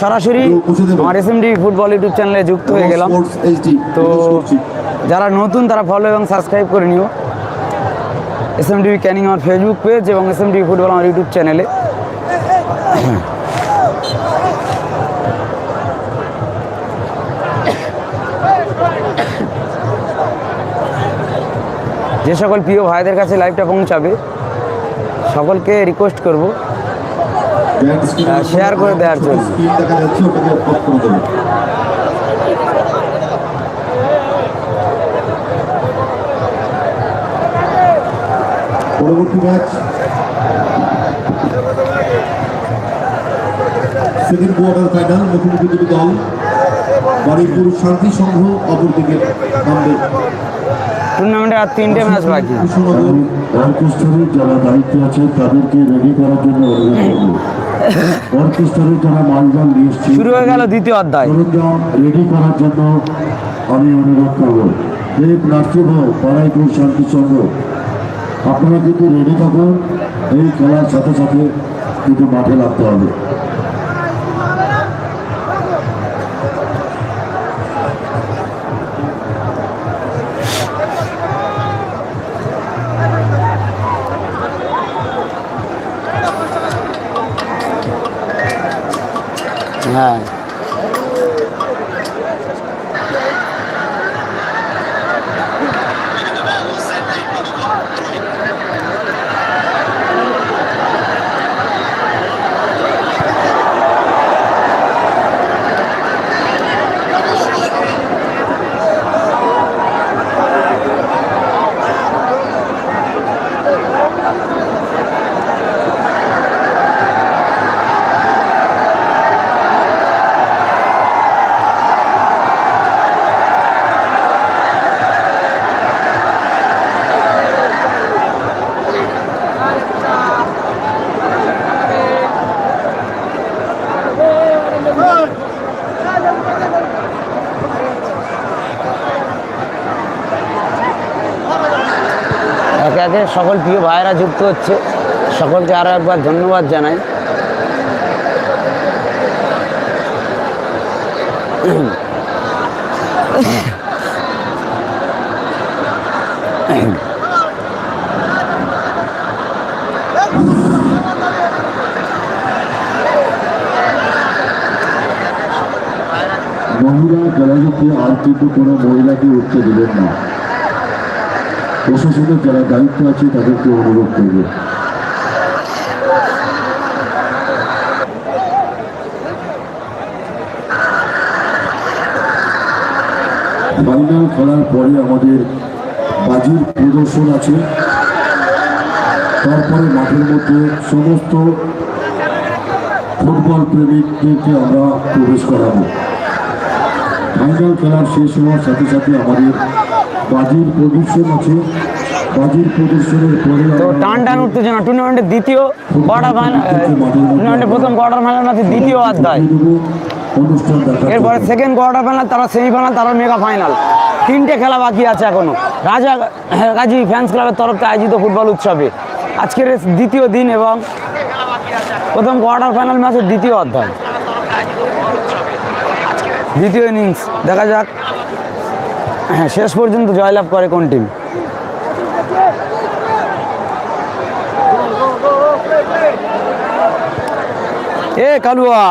সরাসরি আমার S M football YouTube চ্যানেলে যুক্ত হয়ে গেলাম। তো যারা নতুন তারা ফলো এবং সাবস্ক্রাইব করে নিও। এস এম টিভি ক্যানিং আমার ফেসবুক পেজ এবং এস এম টিভি ফুটবল আমার ইউটিউব চ্যানেলে যে সকল প্রিয় ভাইদের কাছে লাইভটা পৌঁছাবে সকলকে রিকোয়েস্ট করব। শেয়ার করে দেওয়ার জন্য। দেখা যাচ্ছে ওটাকে অফ করে দেবে পরবর্তী ম্যাচ সেকেন্ড কোয়ার্টার ফাইনাল মুখোমুখি দুটি দল। বাড়িপুর শান্তি সংঘ অপরদিকে নামবে। টুর্নামেন্টে আর তিনটে ম্যাচ বাকি। কৃষ্ণনগর। যারা দায়িত্ব আছে তাদেরকে রেডি করার জন্য অনুরোধ করব। শুরু হয়ে গেল দ্বিতীয় অধ্যায়। রেডি করার জন্য আমি অনুরোধ করব। দেব নাট্যভ পাড়াইপুর শান্তি সংঘ। আপনারা কিন্তু রেডি থাকুন এই খেলার সাথে সাথে কিন্তু মাঠে লাগতে হবে। সকল প্রিয় ভাইয়েরা যুক্ত হচ্ছে, সকলকে আরও একবার ধন্যবাদ জানাই। মহিলা খেলাটিতে আর কিন্তু কোনো মহিলাকে উঠতে দেবেন না। প্রশাসনের যারা দায়িত্ব আছে, তাদেরকে অনুরোধ করবে। ফাইনাল খেলার পরে আমাদের বাজির প্রদর্শন আছে। তারপরে মাঠের মধ্যে সমস্ত ফুটবল প্রেমিকদেরকে আমরা প্রবেশ করাবো। ফাইনাল খেলার শেষ হওয়ার সাথে সাথে আমাদের বাজির প্রদর্শন আছে। বাজির প্রদর্শনের পরে তো টান টান উত্তেজনা টুর্নামেন্টের দ্বিতীয় কোয়ার্টার ফাইনাল টুর্নামেন্টের প্রথম কোয়ার্টার ফাইনাল ম্যাচের দ্বিতীয় অধ্যায়? এরপরে সেকেন্ড কোয়ার্টার ফাইনাল তারা সেমিফাইনাল তারা মেগা ফাইনাল তিনটে খেলা বাকি আছে এখনও। রাজা গাজী ফ্যান্স ক্লাবের তরফ থেকে আয়োজিত ফুটবল উৎসবে। আজকের দ্বিতীয় দিন এবং প্রথম কোয়ার্টার ফাইনাল ম্যাচের দ্বিতীয় অধ্যায়। দ্বিতীয় ইনিংস দেখা যাক। হ্যাঁ শেষ পর্যন্ত জয়লাভ করে কোন টিম এ কালুয়া।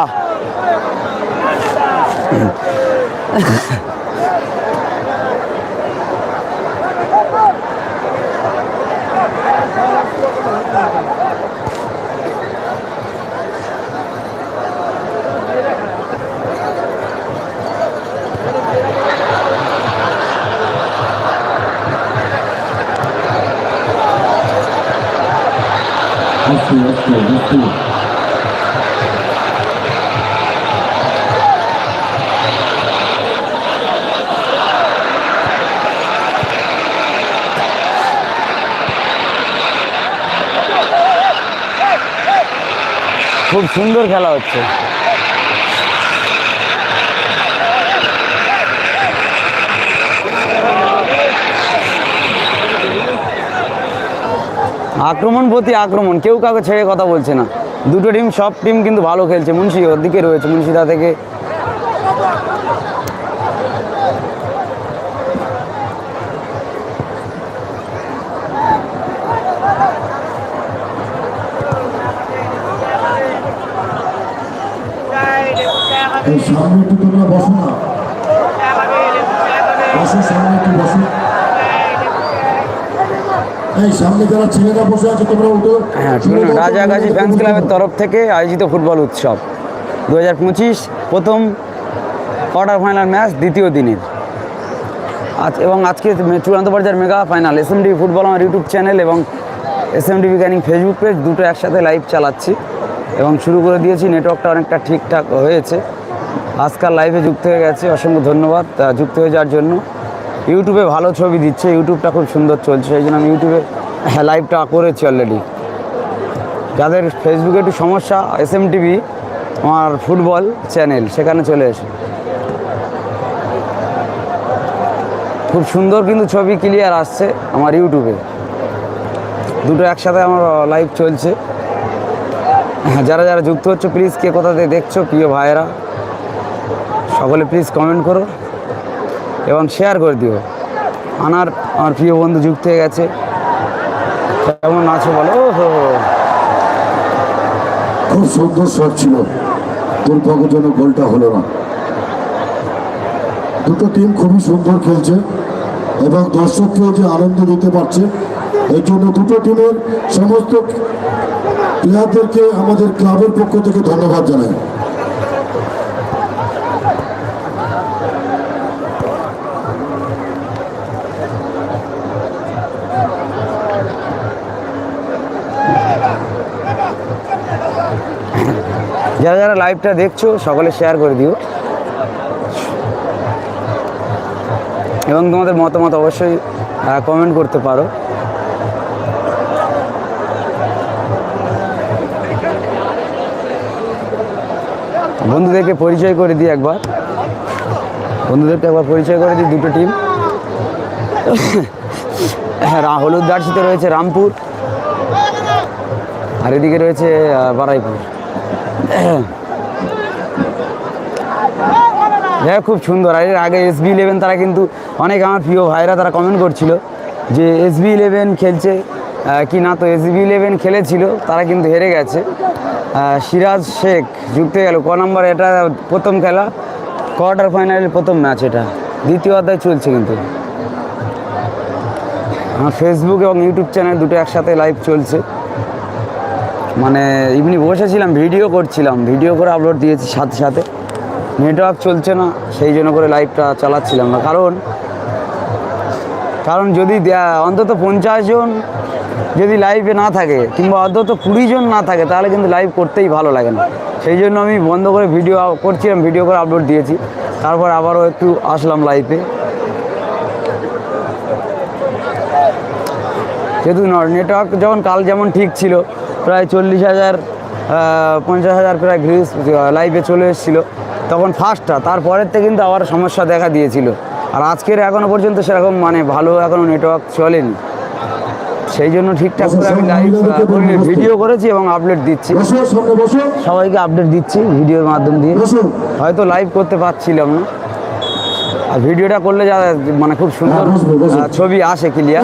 খুব সুন্দর খেলা হচ্ছে। আক্রমণ প্রতি আক্রমণ কেউ কাউকে ছেড়ে কথা বলছে না। দুটো টিম সব টিম কিন্তু ভালো খেলছে। মুন্সি ওর দিকে রয়েছে মুন্সিদা থেকে। সামনে একটু তোমরা বসো না। বসো সামনে একটু বসো এই সামনে যারা ছেলেরা বসে আছে তোমরা উঠো হ্যাঁ শুনুন রাজাগাছি ফ্যান্স ক্লাবের তরফ থেকে আয়োজিত ফুটবল উৎসব। দু হাজার পঁচিশ প্রথম কোয়ার্টার ফাইনাল ম্যাচ দ্বিতীয় দিনের। আজ এবং আজকে চূড়ান্ত পর্যায়ের mega final S M football আমার ইউটিউব চ্যানেল এবং S M DB Canning Facebook page দুটো একসাথে লাইভ চালাচ্ছি এবং শুরু করে দিয়েছি। নেটওয়ার্কটা অনেকটা ঠিকঠাক হয়েছে। আজকাল লাইভে যুক্ত হয়ে গেছে। অসংখ্য ধন্যবাদ। যুক্ত হয়ে যাওয়ার জন্য। ইউটিউবে ভালো ছবি দিচ্ছে, ইউটিউবটা খুব সুন্দর চলছে সেই জন্য আমি ইউটিউবে লাইভটা করেছি অলরেডি যাদের ফেসবুকে একটু সমস্যা এস এম টিভি আমার ফুটবল চ্যানেল সেখানে চলে এসে। খুব সুন্দর কিন্তু ছবি ক্লিয়ার আসছে আমার ইউটিউবে। দুটো একসাথে আমার লাইভ চলছে। যারা যারা যুক্ত হচ্ছে প্লিজ কে কোথা দেখছ, প্রিয় ভাইয়েরা, সকলে প্লিজ কমেন্ট করো। এবং শেয়ার করে দিও। আনার আমার প্রিয় বন্ধু যুক্ত হয়ে গেছে। কেমন আছো বলো। খুব সুন্দর শট ছিল। দুর্ভাগ্যের জন্য গোলটা হলো না। দুটো টিম খুবই সুন্দর খেলছে এবং দর্শককেও যে আনন্দ দিতে পারছে এই জন্য দুটো টিমের সমস্ত প্লেয়ারদেরকে আমাদের ক্লাবের পক্ষ থেকে ধন্যবাদ জানাই। যারা যারা লাইভটা দেখছ, সকলে শেয়ার করে দিও। এবং তোমাদের মতামত অবশ্যই কমেন্ট করতে পারো। বন্ধুদেরকে পরিচয় করে দিই একবার। বন্ধুদেরকে একবার পরিচয় করে দিই, দুটো টিম হলুদ জার্সিতে রয়েছে রামপুর। আর এদিকে রয়েছে বারাইপুর। হ্যাঁ খুব সুন্দর। আর এর আগে এস বি ইলেভেন তারা কিন্তু অনেক আমার প্রিয় ভাইরা তারা কমেন্ট করছিল যে এস বি ইলেভেন খেলছে কি না? তো এস বি ইলেভেন খেলেছিল, তারা কিন্তু হেরে গেছে। সিরাজ শেখ যুক্ত গেল। ক নম্বর? এটা প্রথম খেলা। কোয়ার্টার ফাইনালের প্রথম ম্যাচ এটা। দ্বিতীয় অধ্যায় চলছে কিন্তু। আমার ফেসবুক এবং ইউটিউব চ্যানেল দুটো একসাথে লাইভ চলছে। মানে এমনি বসেছিলাম ভিডিও করছিলাম ভিডিও করে আপলোড দিয়েছি সাথে সাথে। নেটওয়ার্ক চলছে না, সেই জন্য করে লাইভটা চালাচ্ছিলাম না। কারণ কারণ যদি অন্তত পঞ্চাশ জন যদি লাইভে না থাকে, কিংবা অন্তত কুড়ি জন না থাকে, তাহলে কিন্তু লাইভ করতেই ভালো লাগে না। সেই জন্য আমি বন্ধ করে ভিডিও করছিলাম ভিডিও করে আপলোড দিয়েছি। তারপর আবারও একটু আসলাম লাইভে যেহেতু নেটওয়ার্ক যখন কাল যেমন ঠিক ছিল প্রায় চল্লিশ হাজার পঞ্চাশ হাজার প্রায় ভিউজ লাইভে চলে এসেছিল। তখন ফার্স্টটা তারপরের থেকে কিন্তু আবার সমস্যা দেখা দিয়েছিল। আর আজকের এখনও পর্যন্ত সেরকম মানে ভালো এখনও নেটওয়ার্ক চলেনি। সেই জন্য ঠিকঠাক করে আমি লাইভ ভিডিও করেছি এবং আপডেট দিচ্ছি। সবাইকে আপডেট দিচ্ছি ভিডিওর মাধ্যম দিয়ে। হয়তো লাইভ করতে পারছিলাম না। আর ভিডিওটা করলে যা মানে খুব সুন্দর ছবি আসে ক্লিয়ার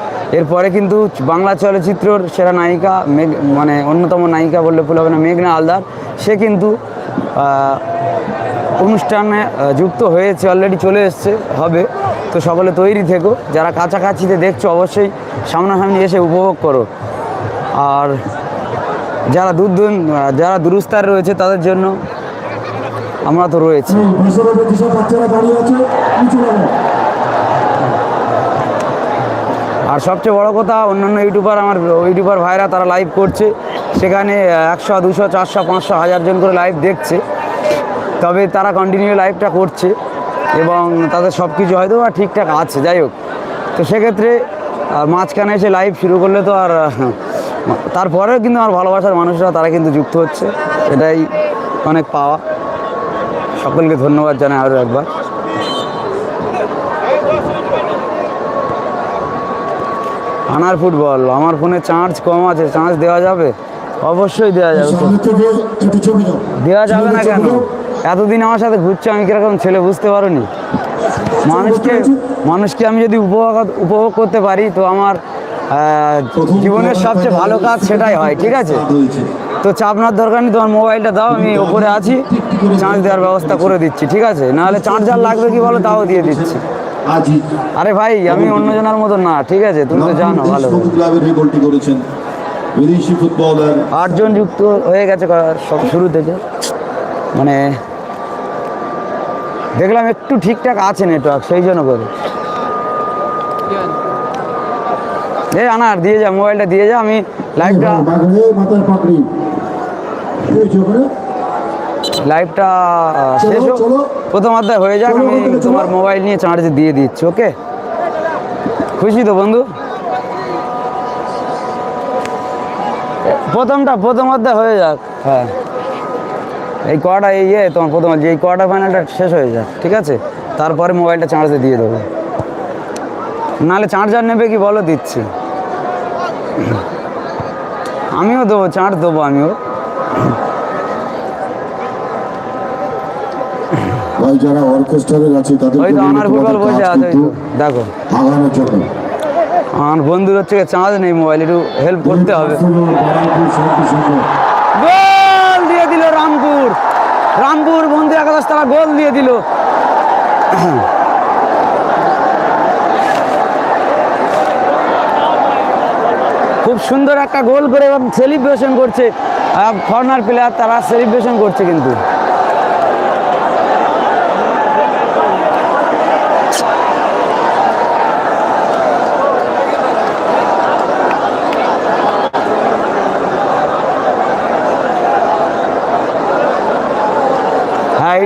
এরপরে কিন্তু বাংলা চলচ্চিত্রর সেরা নায়িকা মেঘ মানে অন্যতম নায়িকা বললে ভুল হবে না, মেঘনা আলদার সে কিন্তু অনুষ্ঠানে যুক্ত হয়েছে অলরেডি চলে এসছে, হবে। তো সকলে তৈরি থেকো। যারা কাছাকাছিতে দেখছ, অবশ্যই সামনাসামনি এসে উপভোগ করো। আর যারা দূর যারা দুরুস্তার রয়েছে, তাদের জন্য আমরা তো রয়েছি। আর সবচেয়ে বড় কথা, অন্যান্য ইউটিউবার আমার ইউটিউবার ভাইরা তারা লাইভ করছে। সেখানে একশো, দুশো, চারশো, পাঁচশো, হাজার জন করে লাইভ দেখছে। তবে তারা কন্টিনিউ লাইভটা করছে এবং তাদের সব কিছু হয়তো বা ঠিকঠাক আছে, যাই হোক। তো সেক্ষেত্রে মাঝখানে এসে লাইভ শুরু করলে তো আর, তারপরেও কিন্তু আমার ভালোবাসার মানুষরা তারা কিন্তু যুক্ত হচ্ছে। এটাই অনেক পাওয়া। সকলকে ধন্যবাদ জানাই আরও একবার। আনার ফুটবল, আমার ফোনে চার্জ কম আছে চার্জ দেওয়া যাবে? অবশ্যই দেওয়া যাবে। দেওয়া যাবে না কেন? এতদিন আমার সাথে ঘুরছে, আমি কীরকম ছেলে বুঝতে পারোনি? মানুষকে মানুষকে আমি যদি উপভোগ উপভোগ করতে পারি, তো আমার জীবনের সবচেয়ে ভালো কাজ সেটাই হয়, ঠিক আছে। তো চাপনার দরকার নেই, তোমার মোবাইলটা দাও, আমি ওপরে আছি চার্জ দেওয়ার ব্যবস্থা করে দিচ্ছি, ঠিক আছে? নাহলে চার্জার লাগবে কি বলো, তাও দিয়ে দিচ্ছি। আরে ভাই আমি অন্যজনের মতো না ঠিক আছে তুমি তো জানো ভালো ক্লাবের হয়ে গোলটি করেছেন? বিদেশি ফুটবলার আটজন যুক্ত হয়ে গেছে সব শুরু থেকে। মানে দেখলাম একটু ঠিকঠাক আছে নেটওয়ার্ক সেই জন্য করে। এই আনার দিয়ে যা মোবাইলটা দিয়ে যা আমি লাইভটা মাথায় পাকড়ি লাইভটা শেষ হোক। প্রথম অধ্যায় হয়ে যাক আমি। তোমার মোবাইল নিয়ে চার্জ দিয়ে দিচ্ছি ওকে খুশি তো বন্ধু? প্রথমটা প্রথম অধ্যায় হয়ে যাক। হ্যাঁ। এই কটা এই ইয়ে তোমার প্রথম যে এই কোয়ার্টার ফাইনালটা শেষ হয়ে যাক ঠিক আছে? তারপরে মোবাইলটা চার্জে দিয়ে দেবো। নাহলে চার্জার নেবে কি বলো দিচ্ছি। আমিও দেবো চার্জ দেবো আমিও। ভাই যারা আছে তাদের আমার ফুটবল দেখো। আগানোর জন্য। আমার বন্ধুর হচ্ছে চার্জ নেই মোবাইল একটু হেল্প করতে হবে। গোল দিয়ে দিল রামপুর। রামপুর বন্ধু একাদশ তারা গোল দিয়ে দিল। খুব সুন্দর একটা গোল করে এবং সেলিব্রেশন করছে। ফর্নার প্লেয়ার তারা সেলিব্রেশন করছে কিন্তু।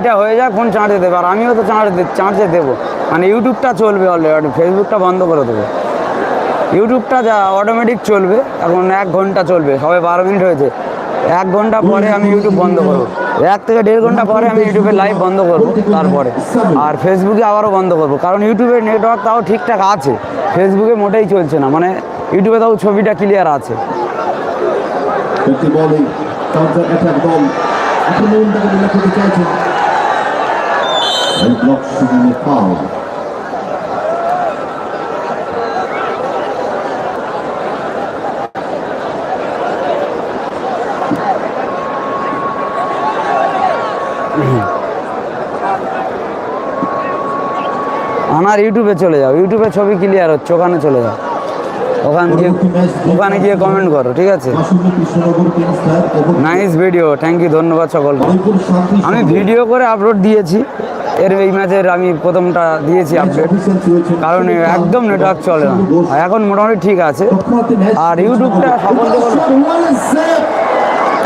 এটা হয়ে যাক ফোন চার্জে দেবে। আর আমিও তো চার্জ চার্জে দেবো। মানে ইউটিউবটা চলবে অলরেডি ফেসবুকটা বন্ধ করে দেবো। ইউটিউবটা যা অটোমেটিক চলবে, এখন এক ঘণ্টা চলবে সবে বারো মিনিট হয়েছে। এক ঘণ্টা পরে আমি ইউটিউব বন্ধ করব। এক থেকে দেড় ঘণ্টা পরে আমি ইউটিউবে লাইভ বন্ধ করব তারপরে। আর ফেসবুকে আবারও বন্ধ করব। কারণ ইউটিউবের নেটওয়ার্ক তাও ঠিকঠাক আছে। ফেসবুকে মোটেই চলছে না। মানে ইউটিউবে তাও ছবিটা ক্লিয়ার আছে। বিনা করতে চাইছেন ব্লক শুধু ফাউল আমার ইউটিউবে চলে যাও। ইউটিউবে ছবি ক্লিয়ার হচ্ছে ওখানে চলে যাও। ওখান গিয়ে ওখানে গিয়ে কমেন্ট করো ঠিক আছে? নাইস ভিডিও থ্যাংক ইউ ধন্যবাদ সকলকে। আমি ভিডিও করে আপলোড দিয়েছি। এর এই ম্যাচের আমি প্রথমটা দিয়েছি আপডেট কারণ একদম নেটওয়ার্ক চলে না। এখন মোটামুটি ঠিক আছে। আর ইউটিউবটা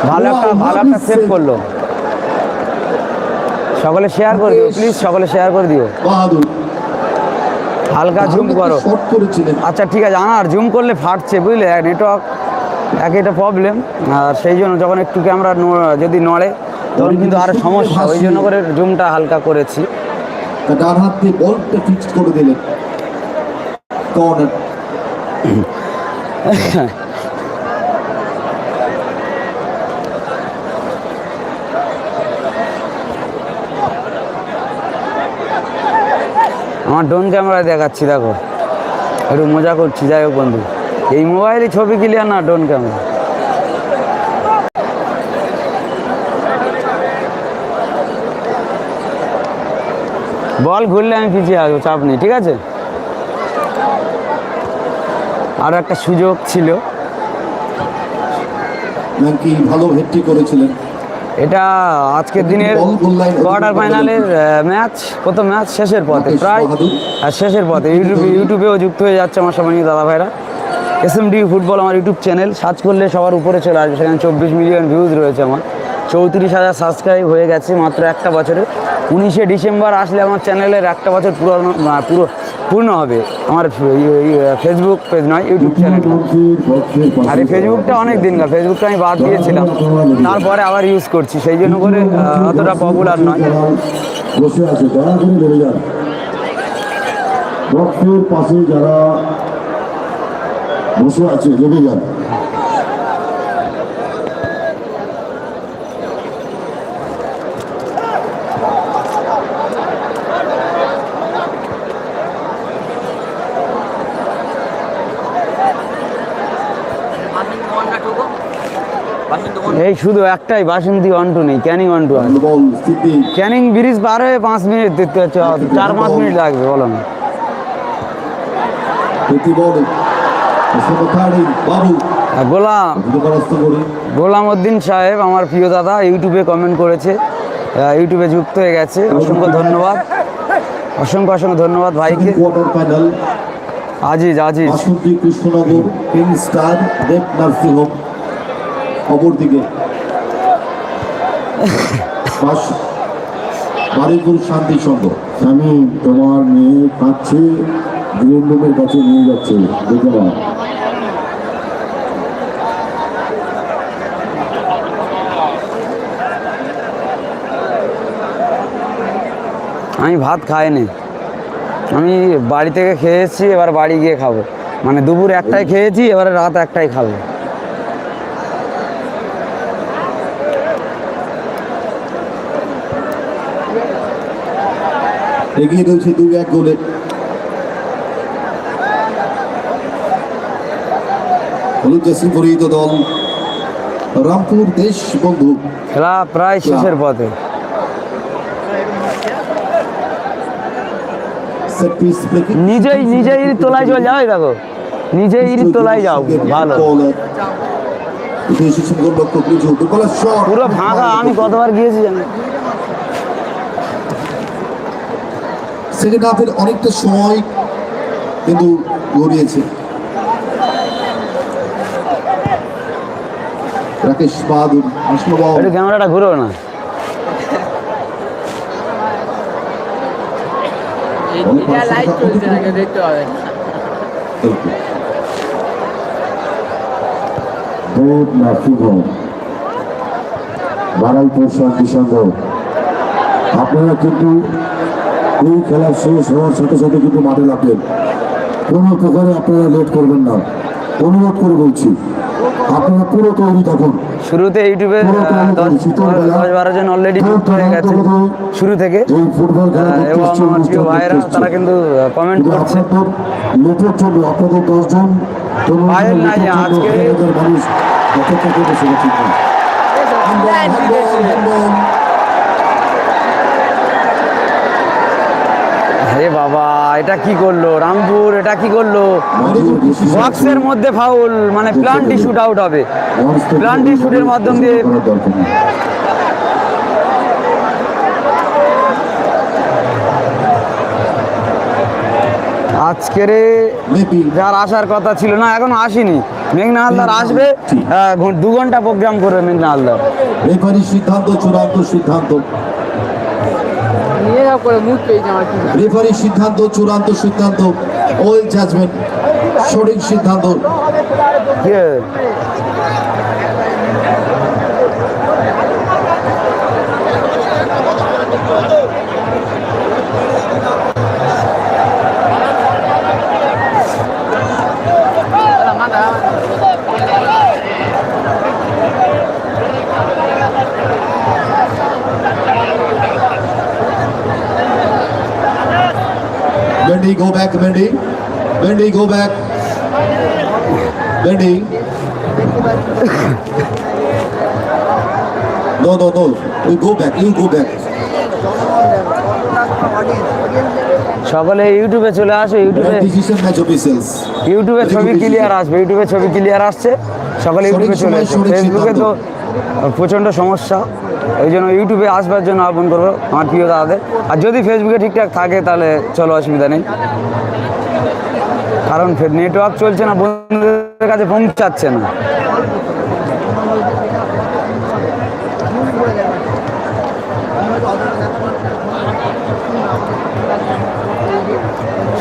ভালো একটা ভালো একটা সেভ করল। সকলে শেয়ার করে দিও প্লিজ সকলে শেয়ার করে দিও। হালকা ঝুম করো। আচ্ছা ঠিক আছে। আনার জুম করলে ফাটছে, বুঝলে? নেটওয়ার্ক এক এটা প্রবলেম আর সেই জন্য যখন একটু ক্যামেরা যদি নড়ে তখন কিন্তু আরও সমস্যা ওই জন্য করে জুমটা হালকা করেছি। ডান হাত দিয়ে বলটা ফিক্স করে দিলেন কর্নার আমার ড্রোন ক্যামেরায় দেখাচ্ছি দেখো। একটু মজা করছি যাই হোক বন্ধু। এই মোবাইলে ছবি ক্লিয়ার না ড্রোন ক্যামেরা বল ঘুরলে আমি পিছিয়ে আসব চাপ নেই ঠিক আছে? আরও একটা সুযোগ ছিল। নাকি ভালো হেডটি করেছিলেন? এটা আজকের দিনের কোয়ার্টার ফাইনালের ম্যাচ প্রথম ম্যাচ শেষের পথে প্রায় আর শেষের পথে। ইউটিউবে ইউটিউবেও যুক্ত হয়ে যাচ্ছে আমার সবাই দাদা ভাইরা এস এম ডি ফুটবল আমার ইউটিউব চ্যানেল সার্চ করলে সবার উপরে চলে আসবে। সেখানে চব্বিশ মিলিয়ন ভিউজ রয়েছে আমার। চৌত্রিশ হাজার সাবস্ক্রাইব হয়ে গেছে মাত্র একটা বছরে। উনিশে ডিসেম্বর আসলে আমার চ্যানেলের একটা বছর পুরো পুরো, পূর্ণ হবে। আমার ফেসবুক পেজ নয় ইউটিউব চ্যানেল আর এই ফেসবুকটা অনেক দিনকার ফেসবুকটা আমি বাদ দিয়েছিলাম। তারপরে আবার ইউজ করছি, সেই জন্য করে অতটা পপুলার নয়। বসে আছে যারা বসে আছে এই শুধু একটাই বাসন্তী ওয়ান টু নেই ক্যানিং ওয়ান টু আছে ক্যানিং ব্রিজ পার হয়ে পাঁচ মিনিট দেখতে হচ্ছে চার পাঁচ মিনিট লাগবে বলো না। গোলাম। গোলাম উদ্দিন সাহেব আমার প্রিয় দাদা ইউটিউবে কমেন্ট করেছে। ইউটিউবে যুক্ত হয়ে গেছে। অসংখ্য ধন্যবাদ। অসংখ্য অসংখ্য ধন্যবাদ ভাইকে। Aziz Aziz. Krishnanagar king star Dev nursing home অপরদিকে। বারিপুর শান্তি সংঘ। স্বামী, তোমার মেয়ে কাছে নিয়ে যাচ্ছে, দেখে আমি ভাত খাইনি। আমি বাড়ি থেকে খেয়েছি, এবার বাড়ি গিয়ে খাব। মানে দুপুর একটাই খেয়েছি, এবারে রাত একটাই খাব। এগিয়ে রয়েছে দুই এক গোলে। হলুদ জাসি পরিহিত দল রামপুর দেশ বন্ধু। খেলা প্রায় শেষের পথে। নিজেই নিজেই তোলায় চলে যাও দেখো। নিজেই তোলায় যাও ভালো। পুরো ফাঁকা আমি কতবার গিয়েছি জানি। সেকেন্ড হাফের অনেকটা সময় কিন্তু গড়িয়েছে। রাকেশ বাহাদুর একটু ক্যামেরাটা ঘুরো না। বারাইপুর আপনারা কিন্তু এই খেলা শেষ হওয়ার সাথে সাথে কিন্তু মাঠে লাগবেন কোনো প্রকারে আপনারা লেট করবেন না। অনুরোধ করে বলছি আপনারা পুরো তৈরি থাকুন। শুরুতে ইউটিউবে দশ দশ বারো জন অলরেডি যুক্ত হয়ে গেছে। শুরু থেকে এবং আমার প্রিয় ভাইয়েরা তারা কিন্তু কমেন্ট করছে। জন্য আপনাদের দশজন পায়েল নাই, আজকে- মানুষ অপেক্ষা হে বাবা, এটা কি করল? রামপুর, এটা কি করল? বক্সের মধ্যে ফাউল মানে প্লান্টি শুট আউট হবে। প্লান্টি শুটের মাধ্যম দিয়ে আজকের যার আসার কথা ছিল না, এখন আসেনি। মেঘনা হালদার আসবে দু ঘণ্টা প্রোগ্রাম করবে মেঘনা হালদার। সিদ্ধান্ত, চূড়ান্ত সিদ্ধান্ত। নিয়ে করে মুখ পেয়েছে আমার কি? রেফারির সিদ্ধান্ত চূড়ান্ত সিদ্ধান্ত ওয়েল জাজমেন্ট সঠিক সিদ্ধান্ত। Bendy, go back, Bendy. Bendy, go back. Bendy. No, no, no. You go back. You go back. সকলে ইউটিউবে চলে আসো ইউটিউবে. ইউটিউবে ছবি ক্লিয়ার আসবে ইউটিউবে ছবি ক্লিয়ার আসছে সকলে ইউটিউবে চলে সঠিক ফেসবুকে তো। প্রচণ্ড সমস্যা। ওই জন্য ইউটিউবে আসবার জন্য আহ্বান করব আমার প্রিয় দাদাদের। আর যদি ফেসবুকে ঠিকঠাক থাকে তাহলে চলো অসুবিধা নেই। কারণ নেটওয়ার্ক চলছে না, বন্ধুদের কাছে পৌঁছাচ্ছে না।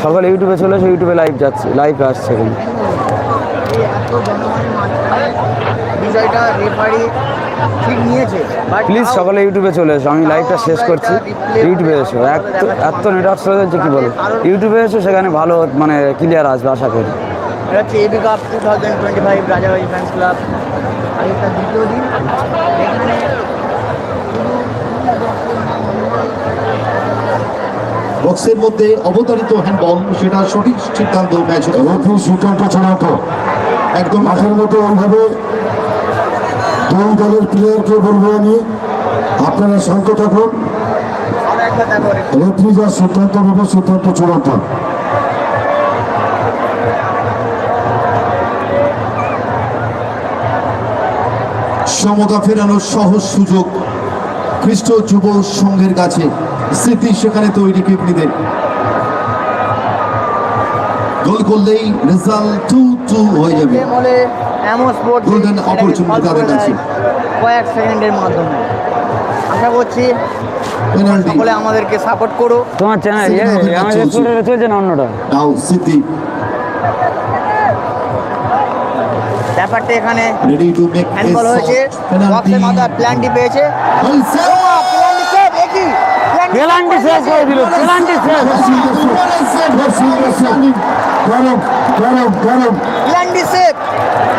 সকাল ইউটিউবে চলে আসে ইউটিউবে লাইভ যাচ্ছে লাইভে আসছে এখন। বিষয়টা রেফারি ঠিক নিয়েছে। প্লিজ সকালে ইউটিউবে চলে এসো আমি লাইভটা শেষ করছি। ইউটিউবে এসো। এত এত নেটওয়ার্ক চলে যাচ্ছে কী বলো ইউটিউবে এসো সেখানে ভালো মানে ক্লিয়ার আসবে আশা করি। এটা হচ্ছে AB cup two thousand twenty five Rajabari fans club আজকে দ্বিতীয় দিন। এখানে বক্সের মধ্যে অবতারিত হ্যান্ডবল সেটা সঠিক সিদ্ধান্ত ম্যাচ ছাড়া একদম মাঠের মতো ওইভাবে দুই দলের প্লেয়ারকে বলব আমি। আপনারা শান্ত থাকুন। রেফারি যা সিদ্ধান্ত নেবে সিদ্ধান্ত চূড়ান্ত। সমতা ফেরানোর সহজ সুযোগ খ্রিস্ট যুব সংঘের কাছে স্মৃতি সেখানে তৈরি কিডনিদের গোল করলেই রেজাল্ট টু টু হয়ে যাবে। এমন স্পোর্ট তাদের কাছে। কয়েক সেকেন্ডের মাধ্যমে। আশা করছি সকলে আমাদেরকে সাপোর্ট করো। তোমার চ্যানেল ইয়ে দেখা আমার চলছে। না অন্যটা? নাও স্মৃতি ব্যাপারটা এখানে রেডি হ্যান্ডবল হয়েছে। বক্সের মাথায় প্ল্যানটি পেয়েছে। একই শেষ করে দিল পেনাল্টি শেষ গরম গরম গরম প্ল্যানটি সেভ এ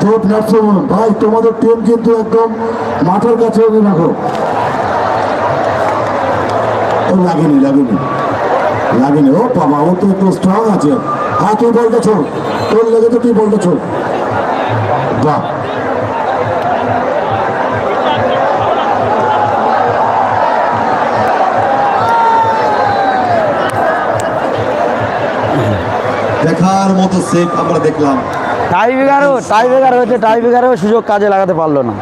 তো প্ল্যাটফর্ম ভাই, তোমাদের টিম কিন্তু একদম মাঠের কাছে রাখো লাগেনি লাগেনি। লাগেনি। ও, বাবা, ও তো একটু স্ট্রং আছে। হ্যাঁ তুই বলতে ছোট তোর লেগে তো তুই বলতে ছোট বাহ। দেখার মতো সেভ আমরা দেখলাম। টাই বিঘারও, টাই বিঘার হয়েছে, টাই বিঘারও সুযোগ কাজে লাগাতে পারল না।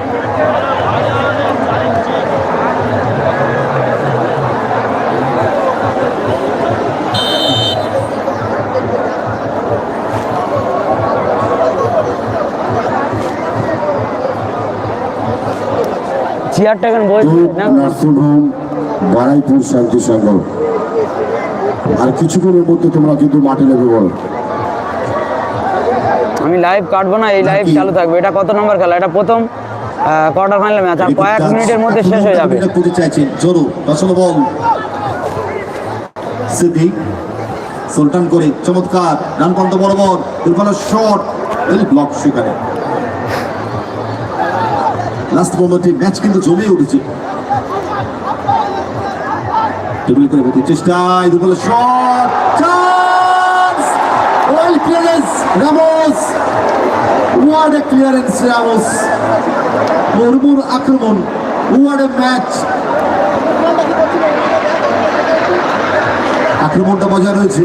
আর কিছুক্ষণের মধ্যে তোমরা কিন্তু মাঠে নেবে বলো। আমি লাইভ কাটবো না এই লাইভ চালু থাকবে। এটা কত নম্বর খেলা? এটা প্রথম কোয়ার্টার ফাইনাল ম্যাচ আর কয়েক মিনিটের মধ্যে শেষ হয়ে যাবে। সিদ্ধি সুলতান করে চমৎকার। ডান প্রান্ত বরাবর দুর্বল শট ব্লক সেখানে। লাস্ট মোমেন্টে ম্যাচ কিন্তু জমে উঠেছে। টেবিল করে চেষ্টায় দুর্বল shot chance well clearance Ramos এ ক্লিয়ারেন্স রামোস মুরমুর আক্রমণ এ ম্যাচ আক্রমণটা বজায় রয়েছে।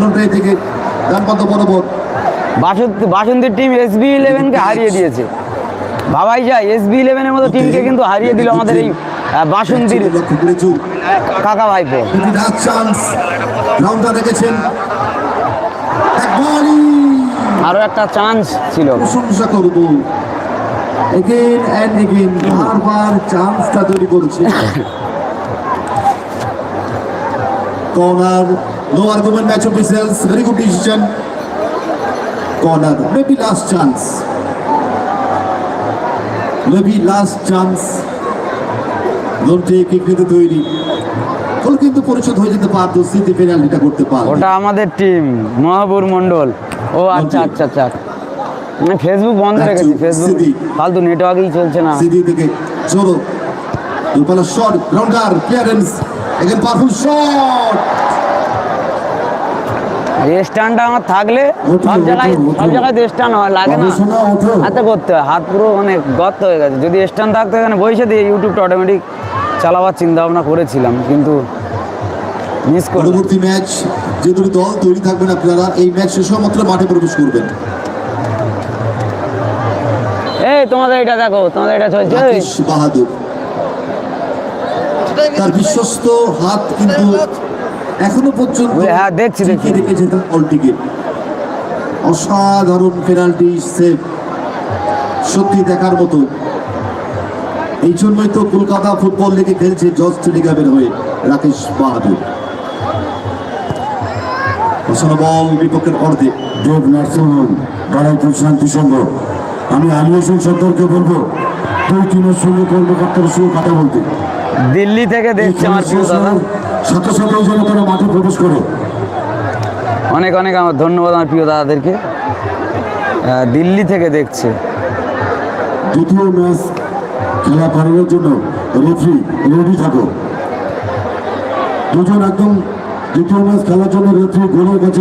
দুটাই থেকে ডান প্রান্ত বরাবর। বাসন্তী বাসন্তীর টিম এসবি ইলেভেনকে হারিয়ে দিয়েছে। ভাবাই যায় এসবি ইলেভেনের মতো টিমকে কিন্তু হারিয়ে দিল আমাদের এই বাসন্তীর কাকা ভাইপো চান্স রাউন্ডটা রেখেছেন আরও একটা চান্স ছিল। প্রশংসা করব। এগেন অ্যান্ড এগেন বারবার চান্সটা তৈরি করছে। Corner no argument match officials very good decision corner maybe last chance maybe last chance লোনটি কিক নিতে তৈরি। ফল কিন্তু পরিশোধ হয়ে যেতে পারতো স্মৃতি পেনাল্টিটা করতে পারবে। ওটা আমাদের টিম মহাপুর মণ্ডল। ও আচ্ছা আচ্ছা আচ্ছা। আমি ফেসবুক বন্ধ রেখেছি ফেসবুক। ফালতু নেটওয়ার্কই চলছে না। সিডি থেকে জোরো দুপালা shot grounder clearance again powerful shot স্ট্যান্ডটা আমার থাকলে সব জায়গায় ওঠো, ওঠো। সব জায়গায় স্ট্যান্ড হয় লাগে না। হাতে করতে হয় হাত পুরো মানে গর্ত হয়ে গেছে। যদি স্ট্যান্ড থাকতো এখানে বসে দিয়ে ইউটিউবটা অটোমেটিক চালাবার চিন্তা ভাবনা করেছিলাম কিন্তু মিস পরবর্তী ম্যাচ যে দুটি দল তৈরি থাকবেন আপনারা এই ম্যাচ শেষ হওয়া মাত্র মাঠে প্রবেশ করবেন। এই তোমাদের এটা দেখো তোমাদের এটা চলছে বাহাদুর। তার বিশ্বস্ত হাত কিন্তু এখনও পর্যন্ত হ্যাঁ, দেখছি, দেখছি। রেখেছে তার বলটিকে অসাধারণ পেনাল্টি সেভ সত্যি দেখার মতো। এই জন্যই তো কলকাতা ফুটবল লিগে খেলছে জজ টেলিগ্রামের হয়ে রাকেশ বাহাদুর। বসানো বল বিপক্ষের অর্ধে। দেব নার্সিংহোম বারাইপুর শান্তি সংঘ। আমি আলিয়াসন সরকারকে বলব দুই টিমের সঙ্গে কর্মকর্তার সঙ্গে কথা বলতে। দিল্লি থেকে দেখছে আমার সাথে সাথে যেন তারা মাঠে প্রবেশ করে। অনেক অনেক আমার ধন্যবাদ আমার প্রিয় দাদাদেরকে। দিল্লি থেকে দেখছে। দ্বিতীয় ম্যাচ খেলা করানোর জন্য রেফারি রেডি থাকো। দুজন একদম দ্বিতীয় ম্যাচ খেলার জন্য রেফারি গোলের কাছে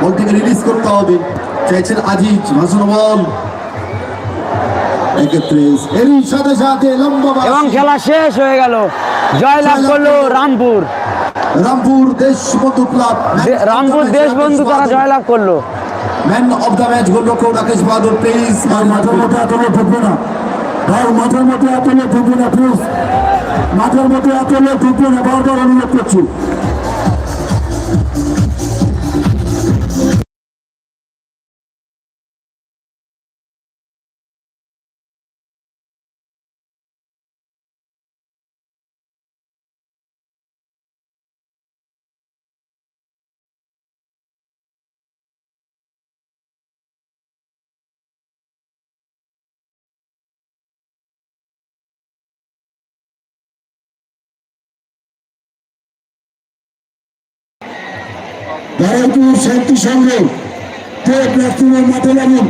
বল থেকে রিলিজ করতে হবে। চাইছেন আজিজ বল এরই সাথে সাথে লম্বা এবং খেলা শেষ হয়ে গেল। জয়লাভ করল রামপুর। রামপুর দেশবন্ধু ক্লাব রামপুর দেশবন্ধু তারা জয়লাভ করল। ম্যান অফ দ্য ম্যাচ গোলরক্ষক রাকেশ বাহাদুর প্লিজ মাঠের মধ্যে এতলে ঢুকবে না ভাই মাঠের মধ্যে আতলে ঢুকবে না প্লিজ মাঠের মধ্যে আতলে ঢুকবে না বারবার অনুরোধ করছি বারাইপুর শান্তি সংঘ নার্সিংহোম মাঠে লাগুন